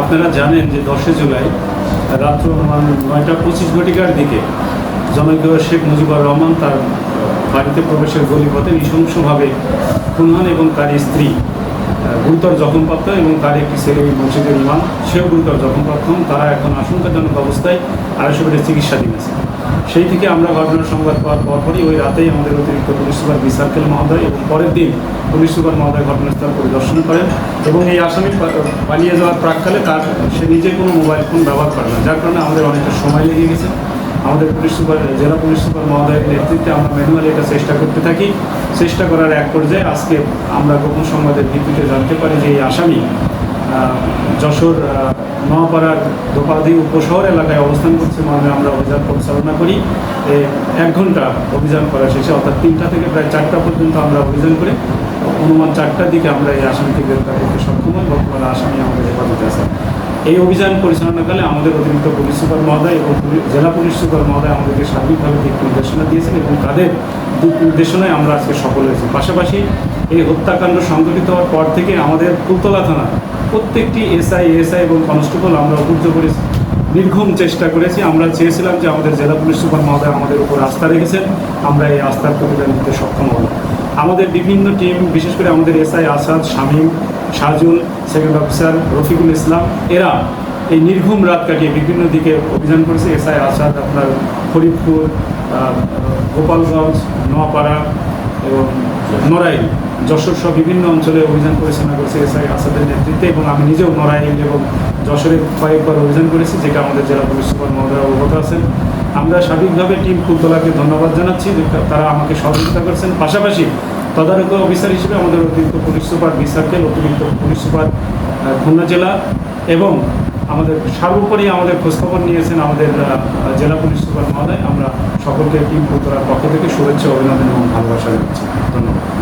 আপনারা জানেন যে দশই জুলাই, রাত্র নয়টা পঁচিশ ঘটিকার দিকে জনৈক শেখ মুজিবুর রহমান তার বাড়িতে প্রবেশের গলিপথে নৃশংসভাবে খুন হন এবং তার স্ত্রী গুরুতর জখমপ্রাপ্ত এবং তার একটি ছেলে মসজিদের ইমাম, সেও গুরুতর জখমপ্রাপ্ত হন। তারা এখন আশঙ্কাজনক অবস্থায় আড়াইশো বেডের চিকিৎসাধীন আছে। সেই থেকে আমরা ঘটনার সংবাদ পাওয়ার পরপরই ওই রাতেই আমাদের অতিরিক্ত পুলিশ সুপার বি সার্কেল মহোদয় এবং পরের দিন পুলিশ সুপার মহোদয় ঘটনাস্থল পরিদর্শন করেন এবং এই আসামি পালিয়ে যাওয়ার প্রাককালে তার সে নিজে কোনো মোবাইল ফোন ব্যবহার করে না, যার কারণে আমাদের অনেকটা সময় লেগে গেছে। আমাদের পুলিশ সুপার, জেলা পুলিশ সুপার মহোদয়ের নেতৃত্বে আমরা ম্যানুয়ালি এটা চেষ্টা করতে থাকি। চেষ্টা করার এক পর্যায়ে আজকে আমরা গোপন সংবাদের ভিত্তিতে জানতে পারি যে এই আসামি যশোর নোয়াপাড়ার দোপাদি উপশহর এলাকায় অবস্থান করছে মানে আমরা অভিযান পরিচালনা করি। এক ঘণ্টা অভিযান করা শেষে, অর্থাৎ তিনটা থেকে প্রায় চারটা পর্যন্ত আমরা অভিযান করি। অনুমান চারটার দিকে আমরা এই আসামিকে গ্রেপ্তার করতে সক্ষম হই। বর্তমানে আসামি আমাদের হেফাজতে আছে। এই অভিযান পরিচালনাকালে আমাদের অতিরিক্ত পুলিশ সুপার মহোদয় এবং জেলা পুলিশ সুপার মহোদয় আমাদেরকে সার্বিকভাবে দিক নির্দেশনা দিয়েছেন এবং তাদের দিক নির্দেশনায় আমরা আজকে সফল হয়েছি। পাশাপাশি এই হত্যাকাণ্ড সংঘটিত হওয়ার পর থেকে আমাদের কুলতলা থানা প্রত্যেকটি এসআই এসআই এবং কনস্টেবল আমরা অভিযোগ করেছি নির্ঘুম চেষ্টা করেছি। আমরা চেয়েছিলাম যে আমাদের জেলা পুলিশ সুপার মহোদয় আমাদের উপর আস্থা রেখেছেন। আমরা এই আস্থার প্রতিদান দিতে সক্ষম হব আমাদের বিভিন্ন টিম, বিশেষ করে আমাদের SI Asad, Shamim, Sajul, second officer Rafiqul Islam, এরা এই নির্ঘুম রাত কাটিয়ে বিভিন্ন দিকে অভিযান করেছে। এসআই আসাদ আপনার ফরিদপুর গোপালগঞ্জ, নোয়াপাড়া এবং নড়াইল। যশোর সহ বিভিন্ন অঞ্চলে অভিযান পরিচালনা করেছে এসআই আসাদের নেতৃত্বে এবং আমি নিজেও নড়াইল এবং যশোরে কয়েকবার অভিযান করেছি, যেটা আমাদের জেলা পুলিশ সুপার মহোদয় অবগত আছেন। আমরা স্বাভাবিকভাবে টিম ফুলতলাকে ধন্যবাদ জানাচ্ছি তারা আমাকে সহযোগিতা করেছেন। পাশাপাশি তদারক অফিসার হিসেবে আমাদের অতিরিক্ত পুলিশ সুপার বি সার্কেল অতিরিক্ত পুলিশ সুপার খুলনা জেলা এবং আমাদের সর্বোপরি আমাদের খোঁজখবর নিয়েছেন আমাদের জেলা পুলিশ সুপার মহোদয়। আমরা সকলকে টিম ফুলতলার পক্ষ থেকে শুভেচ্ছা, অভিনন্দন এবং ভালোবাসা জানাচ্ছি। ধন্যবাদ।